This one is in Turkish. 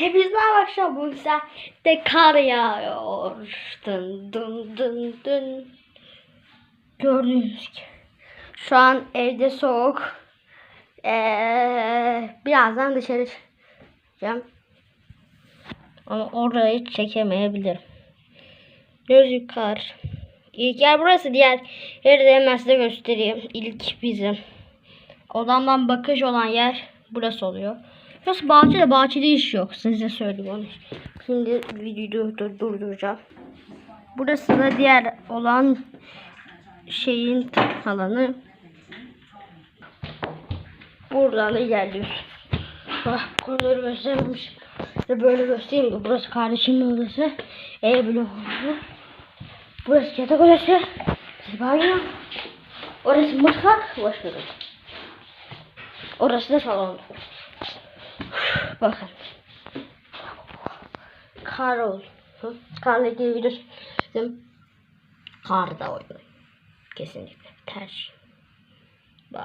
Hepinize merhaba akşam bu de kar yağıyor. Dın dın dın dın. Gördüğünüz gibi. Şu an evde soğuk. Ee, birazdan dışarı çıkacağım. Ama orayı çekemeyebilirim. Gözlük kar. İlk yer burası. Diğer yeri de hemen size göstereyim. İlk bizim. Odamdan bakış olan yer burası oluyor. Burası bahçede. Bahçede iş yok. Size söyleyeyim onu. Şimdi videoyu dur- durduracağım. Burası da diğer olan şeyin alanı. Buradan da ilerliyoruz. Bak konuları göstermemiş. Ve böyle göstereyim de burası kardeşimin odası. E bloğu. Burası yatak odası. Banyo. Orası mutfak. Verin. Orası da salon. Bakın. Kar ol. Karla ilgili video çektim. Karda oynuyor. Kesinlikle. Tercih. Bye.